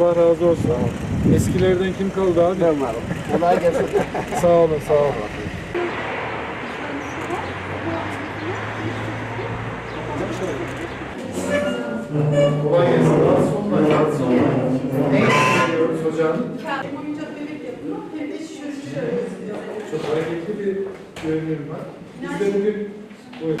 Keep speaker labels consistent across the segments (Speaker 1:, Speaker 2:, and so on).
Speaker 1: Allah razı olsun. Eskilerden kim kaldı abi?
Speaker 2: Ben varım. Kolay gelsin.
Speaker 1: Sağ olun, sağ olun. Kolay gelsin. Rahatsız olmayın, rahatsız olmayın. Ne yapıyoruz hocam?
Speaker 3: Kendi oyuncak bebek yapıyor. Hem de şöyle istiyor.
Speaker 1: Çok hareketli bir görünüm var. Bizde bir... Buyurun.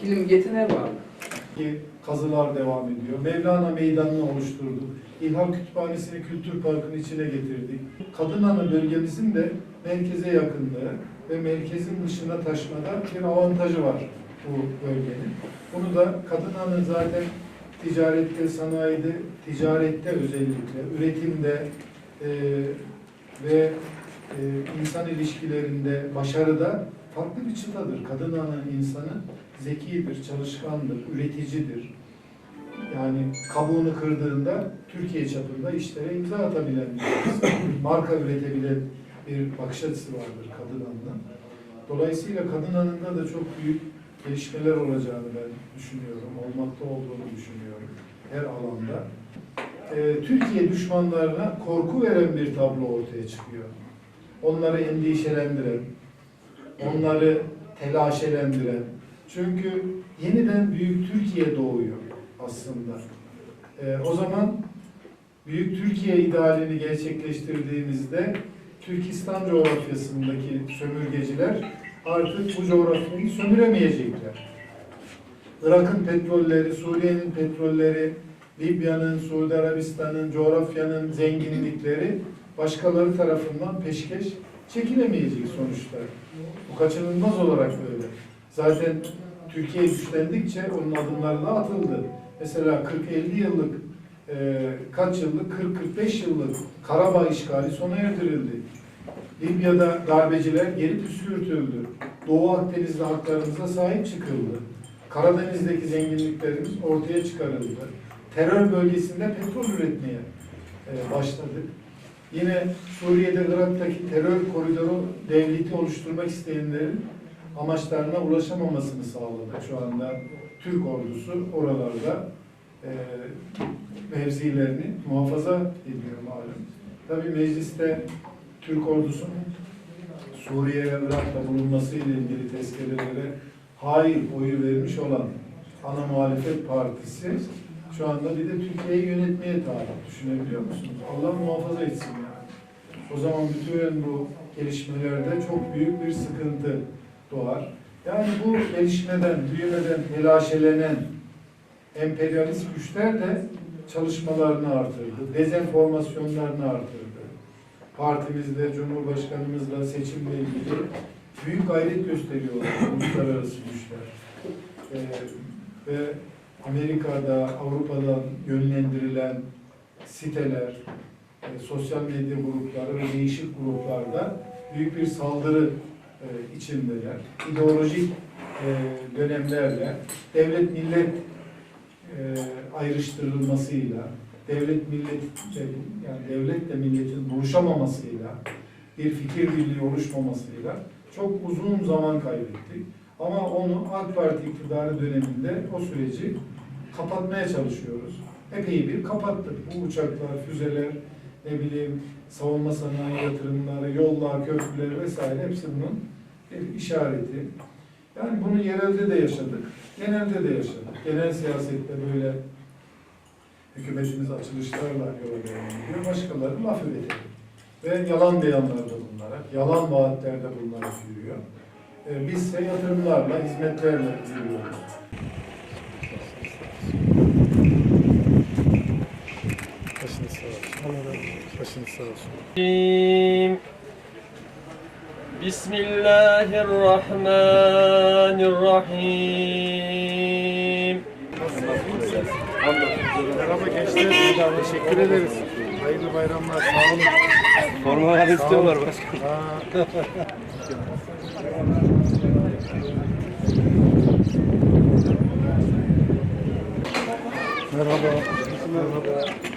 Speaker 4: Kilim getine bağlı.
Speaker 1: Ki Kazılar devam ediyor. Mevlana Meydanı'nı oluşturduk. İlham Kütüphanesi'ni Kültür Parkı'nın içine getirdik. Kadınanı bölgemizin de merkeze yakınlığı ve merkezin dışına taşmada bir avantajı var bu bölgenin. Bunu da Kadınanı zaten ticarette, sanayide, ticarette özellikle, üretimde e, ve e, insan ilişkilerinde, başarıda farklı bir çıtadır. Kadınanı insanı zekidir, çalışkandır, üreticidir. Yani kabuğunu kırdığında Türkiye çapında işlere imza atabilen bir marka üretebilen bir bakış açısı vardır kadın anında. Dolayısıyla kadın anında da çok büyük gelişmeler olacağını ben düşünüyorum. Olmakta olduğunu düşünüyorum her alanda. Ee, Türkiye düşmanlarına korku veren bir tablo ortaya çıkıyor. Onları endişelendiren, onları telaşelendiren. Çünkü yeniden büyük Türkiye doğuyor aslında. Ee, o zaman büyük Türkiye idealini gerçekleştirdiğimizde Türkistan coğrafyasındaki sömürgeciler artık bu coğrafyayı sömüremeyecekler. Irak'ın petrolleri, Suriye'nin petrolleri, Libya'nın, Suudi Arabistan'ın, coğrafyanın zenginlikleri başkaları tarafından peşkeş çekilemeyecek sonuçta. Bu kaçınılmaz olarak böyle. Zaten Türkiye güçlendikçe onun adımlarına atıldı. Mesela 40-50 yıllık, e, kaç yıllık, 40-45 yıllık Karabağ işgali sona erdirildi. Libya'da darbeciler geri püskürtüldü. Doğu Akdeniz'de haklarımıza sahip çıkıldı. Karadeniz'deki zenginliklerimiz ortaya çıkarıldı. Terör bölgesinde petrol üretmeye e, başladık. Yine Suriye'de, Irak'taki terör koridoru devleti oluşturmak isteyenlerin amaçlarına ulaşamamasını sağladık. Şu anda Türk ordusu oralarda e, mevzilerini muhafaza ediyor malum. Tabii mecliste Türk ordusunun Suriye ve Irak'ta bulunması ile ilgili tezkerelere hayır oyu vermiş olan ana muhalefet partisi şu anda bir de Türkiye'yi yönetmeye talip. Düşünebiliyor musunuz? Allah muhafaza etsin yani. O zaman bütün bu gelişmelerde çok büyük bir sıkıntı doğar. Yani bu gelişmeden, büyümeden telaşelenen emperyalist güçler de çalışmalarını artırdı, dezenformasyonlarını artırdı. Partimizle, Cumhurbaşkanımızla seçimle ilgili büyük gayret gösteriyorlar uluslararası güçler. Ee, ve Amerika'da, Avrupa'dan yönlendirilen siteler, e, sosyal medya grupları ve değişik gruplarda büyük bir saldırı e, içindeler. İdeolojik e, dönemlerle devlet millet e, ayrıştırılmasıyla, devlet millet yani devletle milletin buluşamamasıyla, bir fikir birliği oluşmamasıyla çok uzun zaman kaybettik. Ama onu AK Parti iktidarı döneminde o süreci kapatmaya çalışıyoruz. Epey bir kapattık. Bu uçaklar, füzeler, ne bileyim savunma sanayi yatırımları, yollar, köprüler vesaire hepsi bunun bir işareti. Yani bunu yerelde de yaşadık, genelde de yaşadık. Genel siyasette böyle hükümetimiz açılışlarla yola ediyor. Başkaları laf üretelim. Ve yalan beyanlarda bulunarak, yalan vaatlerde bulunarak yürüyor. Ee, biz ise yatırımlarla, hizmetlerle yürüyoruz. Başınız sağ olsun.
Speaker 5: Bismillahirrahmanirrahim.
Speaker 1: Merhaba gençler. Teşekkür ederiz. Hayırlı bayramlar. Sağ olun.
Speaker 2: Formalar istiyorlar başkanım.
Speaker 1: Merhaba. Merhaba.